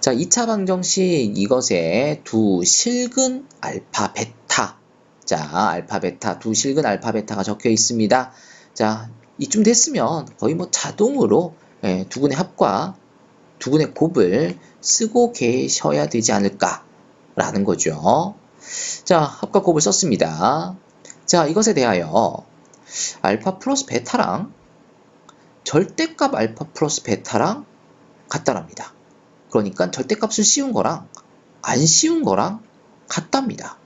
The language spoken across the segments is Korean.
자, 2차 방정식 이것에 두 실근 알파 베타. 자, 알파 베타, 두 실근 알파 베타가 적혀 있습니다. 자, 이쯤 됐으면 거의 뭐 자동으로 예, 두근의 합과 두근의 곱을 쓰고 계셔야 되지 않을까라는 거죠. 자, 합과 곱을 썼습니다. 자, 이것에 대하여 알파 플러스 베타랑 절대값 알파 플러스 베타랑 같다랍니다. 그러니까 절대값을 씌운 거랑 안 씌운 거랑 같답니다.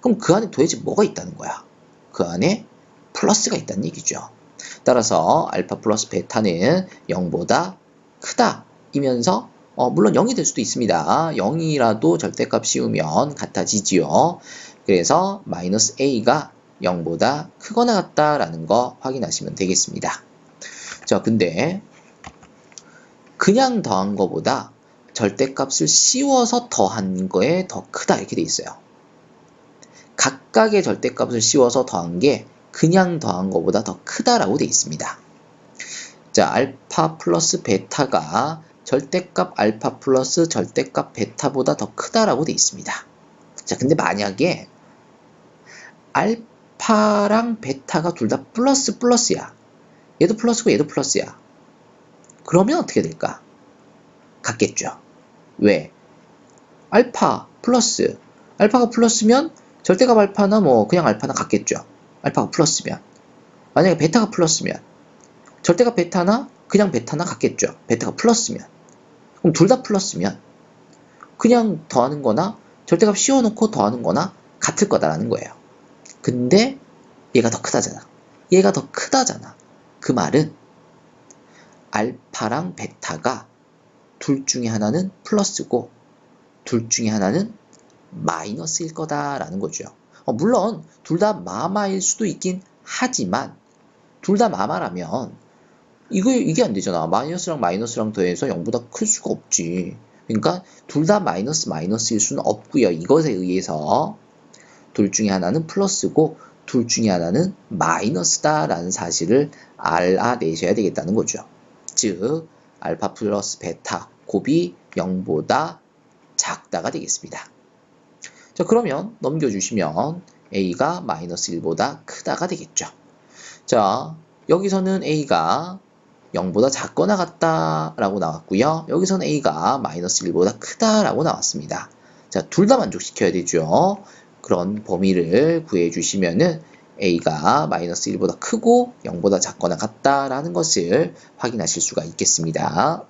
그럼 그 안에 도대체 뭐가 있다는 거야? 그 안에 플러스가 있다는 얘기죠. 따라서 알파 플러스 베타는 0보다 크다 이면서 어, 물론 0이 될 수도 있습니다. 0이라도 절대값 씌우면 같아지지요. 그래서 마이너스 a가 0보다 크거나 같다라는 거 확인하시면 되겠습니다. 자, 근데 그냥 더한 거보다 절대값을 씌워서 더한 거에 더 크다 이렇게 돼 있어요. 각각의 절대값을 씌워서 더한 게 그냥 더한 것보다 더 크다라고 돼 있습니다. 자, 알파 플러스 베타가 절대값 알파 플러스 절대값 베타보다 더 크다라고 돼 있습니다. 자, 근데 만약에 알파랑 베타가 둘 다 플러스 플러스야. 얘도 플러스고 얘도 플러스야. 그러면 어떻게 될까? 같겠죠. 왜? 알파 플러스 알파가 플러스면 절대값 알파나 뭐 그냥 알파나 같겠죠. 알파가 플러스면 만약에 베타가 플러스면 절대값 베타나 그냥 베타나 같겠죠. 베타가 플러스면 그럼 둘 다 플러스면 그냥 더하는 거나 절대값 씌워놓고 더하는 거나 같을 거다라는 거예요. 근데 얘가 더 크다잖아. 얘가 더 크다잖아. 그 말은 알파랑 베타가 둘 중에 하나는 플러스고 둘 중에 하나는 마이너스일 거다라는 거죠. 어, 물론 둘 다 마마일 수도 있긴 하지만 둘 다 마마라면 이거 이게 안 되잖아. 마이너스랑 마이너스랑 더해서 0보다 클 수가 없지. 그러니까 둘 다 마이너스 마이너스일 수는 없고요. 이것에 의해서 둘 중에 하나는 플러스고 둘 중에 하나는 마이너스다라는 사실을 알아내셔야 되겠다는 거죠. 즉 알파 플러스 베타 곱이 0보다 작다가 되겠습니다. 자 그러면 넘겨주시면 a가 마이너스 1보다 크다가 되겠죠. 자 여기서는 a가 0보다 작거나 같다라고 나왔고요. 여기서는 a가 마이너스 1보다 크다라고 나왔습니다. 자, 둘 다 만족시켜야 되죠. 그런 범위를 구해주시면은 a가 마이너스 1보다 크고 0보다 작거나 같다라는 것을 확인하실 수가 있겠습니다.